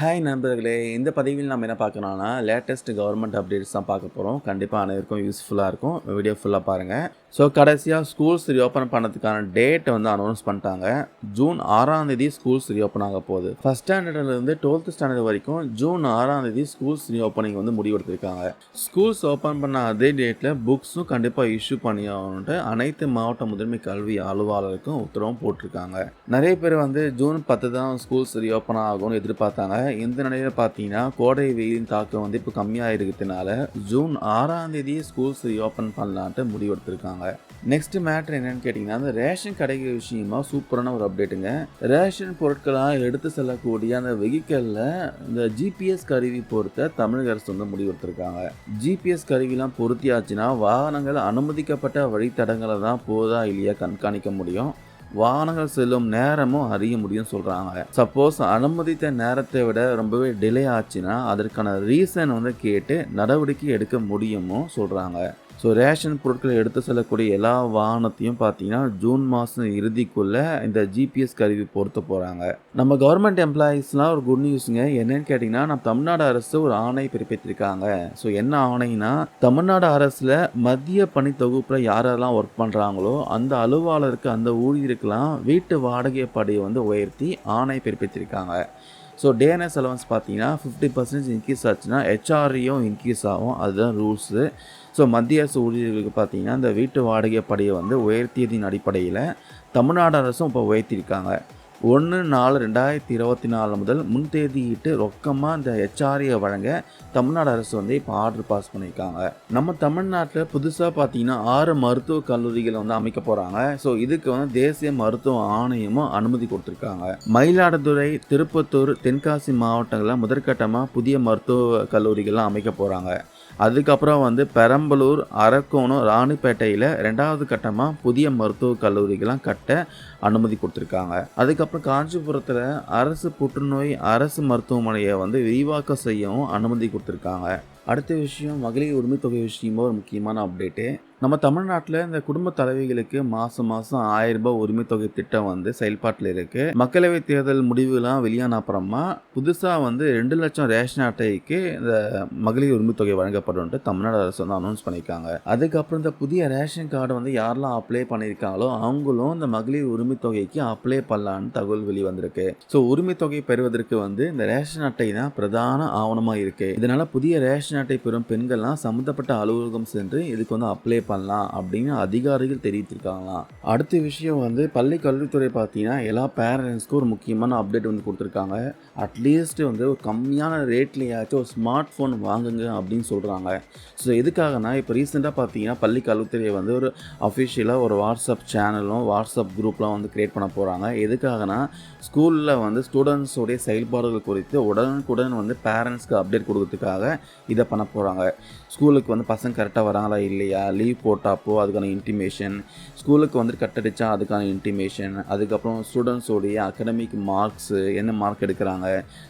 Hi நண்பர்களே. இந்த பதிவில் நம்ம என்ன பார்க்கணும்னா லேட்டஸ்ட் கவர்மெண்ட் அப்டேட்ஸ் தான் பார்க்க போகிறோம் கண்டிப்பாக அனைவருக்கும் யூஸ்ஃபுல்லாக இருக்கும். வீடியோ ஃபுல்லாக பாருங்கள் ஸோ கடைசியாக ஸ்கூல்ஸ் ரீஓப்பன் பண்ணதுக்கான டேட்டை வந்து அனௌன்ஸ் பண்ணிட்டாங்க. ஜூன் ஆறாம் தேதி ஸ்கூல்ஸ் ரீஓப்பன் ஆக போகுது. ஃபஸ்ட் ஸ்டாண்டர்ட்லேருந்து டுவெல்த் ஸ்டாண்டர்ட் வரைக்கும் ஜூன் ஆறாம் தேதி ஸ்கூல்ஸ் ரீஓப்பனிங் வந்து முடிவெடுத்திருக்காங்க. ஸ்கூல்ஸ் ஓப்பன் பண்ண அதே டேட்டில் புக்ஸும் கண்டிப்பாக இஷ்யூ பண்ணி ஆகணுன்ட்டு அனைத்து மாவட்ட முதன்மை கல்வி அலுவலருக்கும் உத்தரவும் போட்டிருக்காங்க. நிறைய பேர் வந்து ஜூன் பத்து தான் ஸ்கூல்ஸ் ரீஓப்பன் ஆகும்னு எதிர்பார்த்தாங்க. இந்த நிலையில் பார்த்தீங்கன்னா கோடை வெயிலின் தாக்கம் வந்து இப்போ கம்மியாக இருக்கிறதுனால ஜூன் ஆறாம் தேதி ஸ்கூல்ஸ் ரீஓப்பன் பண்ணலான்ட்டு முடிவெடுத்திருக்காங்க நெக்ஸ்ட் மேட்ரு என்னன்னு கேட்டிங்கன்னா அந்த ரேஷன் கடைகள் விஷயமா சூப்பரான ஒரு அப்டேட்டுங்க ரேஷன் பொருட்களாக எடுத்து செல்லக்கூடிய அந்த வெஹிக்கலில் இந்த ஜிபிஎஸ் கருவி பொறுத்த தமிழக அரசு வந்து முடிவெடுத்திருக்காங்க ஜிபிஎஸ் கருவிலாம் பொருத்தியாச்சுன்னா வாகனங்கள் அனுமதிக்கப்பட்ட வழித்தடங்களை தான் போதா இல்லையா கண்காணிக்க முடியும். வாகனங்கள் செல்லும் நேரமும் அறிய முடியும் சொல்கிறாங்க சப்போஸ் அனுமதித்த நேரத்தை விட ரொம்பவே டிலே ஆச்சுன்னா அதற்கான ரீசன் வந்து கேட்டு நடவடிக்கை எடுக்க முடியுமோ சொல்கிறாங்க ஸோ ரேஷன் பொருட்களை எடுத்து செல்லக்கூடிய எல்லா வாகனத்தையும் பார்த்தீங்கன்னா ஜூன் மாதம் இறுதிக்குள்ளே இந்த ஜிபிஎஸ் கருவி பொருத்த போகிறாங்க நம்ம கவர்மெண்ட் எம்ப்ளாயீஸ்லாம் ஒரு குட் நியூஸுங்க என்னன்னு கேட்டிங்கன்னா நம்ம தமிழ்நாடு அரசு ஒரு ஆணை பிறப்பித்திருக்காங்க. ஸோ என்ன ஆணைனா தமிழ்நாடு அரசில் மத்திய பணி தொகுப்பில் யாரெல்லாம் ஒர்க் பண்ணுறாங்களோ அந்த அலுவலருக்கு அந்த ஊழியருக்கெல்லாம் வீட்டு வாடகை படையை வந்து உயர்த்தி ஆணை பிறப்பித்திருக்காங்க. ஸோ டேஎன்எஸ் அலவன்ஸ் பார்த்தீங்கன்னா ஃபிஃப்டி பர்சன்டேஜ் இன்க்ரீஸ் ஆச்சுன்னா ஹெச்ஆர்இயும் இன்க்ரீஸ் ஆகும். அதுதான் ரூல்ஸு ஸோ மத்திய அரசு ஊழியர்களுக்கு பார்த்தீங்கன்னா இந்த வீட்டு வாடகை படியை வந்து உயர்த்தியதின் அடிப்படையில் தமிழ்நாடு அரசும் இப்போ உயர்த்தியிருக்காங்க. ஒன்று நாலு ரெண்டாயிரத்தி இருபத்தி நாலு முதல் முன்தேதியிட்டு ரொக்கமாக இந்த ஹெச்ஆர்ஏ வழங்க தமிழ்நாடு அரசு வந்து இப்போ ஆர்டர் பாஸ் பண்ணியிருக்காங்க. நம்ம தமிழ்நாட்டில் புதுசாக பார்த்தீங்கன்னா ஆறு மருத்துவக் கல்லூரிகளை வந்து அமைக்க போகிறாங்க ஸோ இதுக்கு வந்து தேசிய மருத்துவ ஆணையமும் அனுமதி கொடுத்துருக்காங்க. மயிலாடுதுறை திருப்பத்தூர் தென்காசி மாவட்டங்களில் முதற்கட்டமாக புதிய மருத்துவ கல்லூரிகள்லாம் அமைக்க போகிறாங்க அதுக்கப்புறம் வந்து பெரம்பலூர் அரக்கோணம் ராணிப்பேட்டையில் ரெண்டாவது கட்டமாக புதிய மருத்துவக் கல்லூரிகள்லாம் கட்ட அனுமதி கொடுத்துருக்காங்க. அதுக்கப்புறம் காஞ்சிபுரத்தில் அரசு புற்றுநோய் அரசு மருத்துவமனையை வந்து விரிவாக்கம் செய்யவும் அனுமதி கொடுத்துருக்காங்க. அடுத்த விஷயம் மகளிர் உரிமை தொகை விஷயமா ஒரு முக்கியமான அப்டேட்டு நம்ம தமிழ்நாட்டில் இந்த குடும்ப தலைவிகளுக்கு மாதம் மாதம் ஆயிரம் ரூபாய் உரிமை தொகை திட்டம் வந்து செயல்பாட்டில் இருக்கு. மக்களவைத் தேர்தல் முடிவுலாம் வெளியான அப்புறமா புதுசாக வந்து ரெண்டு லட்சம் ரேஷன் அட்டைக்கு இந்த மகளிர் உரிமை தொகை வழங்கப்படும் தமிழ்நாடு அரசு வந்து அனௌன்ஸ் பண்ணியிருக்காங்க. அதுக்கப்புறம் இந்த புதிய ரேஷன் கார்டு வந்து யாரெல்லாம் அப்ளை பண்ணியிருக்காங்களோ அவங்களும் இந்த மகளிர் உரிமை தொகைக்கு அப்ளை பண்ணலான்னு தகவல் வெளிவந்திருக்கு ஸோ உரிமை தொகை பெறுவதற்கு வந்து இந்த ரேஷன் அட்டை தான் பிரதான ஆவணமாக இருக்கு. இதனால புதிய ரேஷன் அட்டை பெறும் பெண்கள்லாம் சம்மந்தப்பட்ட அலுவலகம் சென்று இதுக்கு வந்து அப்ளை பண்ணலாம் அப்படின்னு அதிகாரிகள் தெரிவித்திருக்காங்களாம். அடுத்த விஷயம் வந்து பள்ளி கல்வித்துறை பார்த்தீங்கன்னா எல்லா பேரண்ட்ஸ்க்கும் ஒரு முக்கியமான அப்டேட் வந்து கொடுத்துருக்காங்க. அட்லீஸ்ட் வந்து ஒரு கம்மியான ரேட்லையாச்சும் ஒரு ஸ்மார்ட் ஃபோன் வாங்குங்க அப்படின்னு சொல்கிறாங்க ஸோ எதுக்காகனா இப்போ ரீசெண்டாக பார்த்தீங்கன்னா பள்ளி கல்வித்துறை வந்து ஒரு அஃபிஷியலாக ஒரு வாட்ஸ்அப் சேனலும் வாட்ஸ்அப் குரூப்லாம் வந்து க்ரியேட் பண்ண போகிறாங்க எதுக்காகனா ஸ்கூலில் வந்து ஸ்டூடெண்ட்ஸோடைய செயல்பாடுகள் குறித்து உடனுக்குடன் வந்து பேரண்ட்ஸ்க்கு அப்டேட் கொடுக்கறதுக்காக இதை பண்ண போகிறாங்க ஸ்கூலுக்கு வந்து பசங்க கரெக்டாக வராங்களா இல்லையா? லீவ் போட்டாப்போ அதுக்கான இன்டிமேஷன் ஸ்கூலுக்கு வந்து கட்டடிச்சா அதுக்கான இன்டிமேஷன் அதுக்கப்புறம் ஸ்டூடெண்ட்ஸோடைய அகடமிக் மார்க்ஸு என்ன மார்க் எடுக்கிறாங்க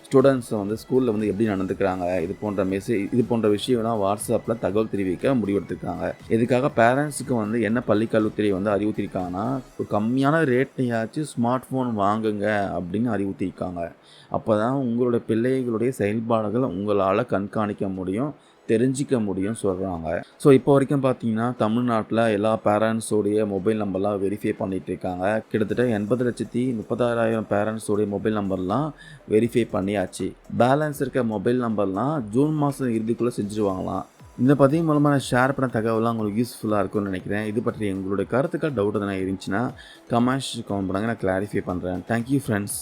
ஸ்டூடெண்ட்ஸ் வந்து ஸ்கூலில் வந்து எப்படி நடந்துக்கிறாங்க இது போன்ற மெசேஜ் இது போன்ற விஷயம்லாம் வாட்ஸ்அப்பில் தகவல் தெரிவிக்க முடிவெடுத்திருக்காங்க. இதுக்காக பேரண்ட்ஸுக்கு வந்து என்ன பள்ளிக்கல்வித்துறை வந்து அறிவுறுத்திருக்காங்கன்னா ஒரு கம்மியான ரேட்லையாச்சும் ஸ்மார்ட் ஃபோன் வாங்குங்க அப்படின்னு அறிவுறுத்திருக்காங்க அப்போ தான் உங்களோட பிள்ளைகளுடைய செயல்பாடுகள் உங்களால் கண்காணிக்க முடியும். தெரிஞ்சிக்க முடியும் சொல்கிறாங்க ஸோ இப்போ வரைக்கும் பார்த்தீங்கன்னா தமிழ்நாட்டில் எல்லா பேரண்ட்ஸோடைய மொபைல் நம்பர்லாம் வெரிஃபை பண்ணிகிட்டு இருக்காங்க. கிட்டத்தட்ட எண்பது லட்சத்தி முப்பதாயிரம் பேரண்ட்ஸோடைய மொபைல் நம்பர்லாம் வெரிஃபை பண்ணியாச்சு. பேலன்ஸ் இருக்க மொபைல் நம்பர்லாம் ஜூன் மாதம் இறுதிக்குள்ளே செஞ்சுருவாங்களாம். இந்த பதிவு மூலமாக நான் ஷேர் பண்ண தகவலாம் உங்களுக்கு யூஸ்ஃபுல்லாக இருக்கும்னு நினைக்கிறேன். இது பற்றி எங்களுடைய கருத்துக்கள் டவுட் எதனா இருந்துச்சுன்னா கமெண்ட்ஸ் கமெண்ட் பண்ணுங்கள் நான் கிளாரிஃபை பண்ணுறேன் தேங்க்யூ ஃப்ரெண்ட்ஸ்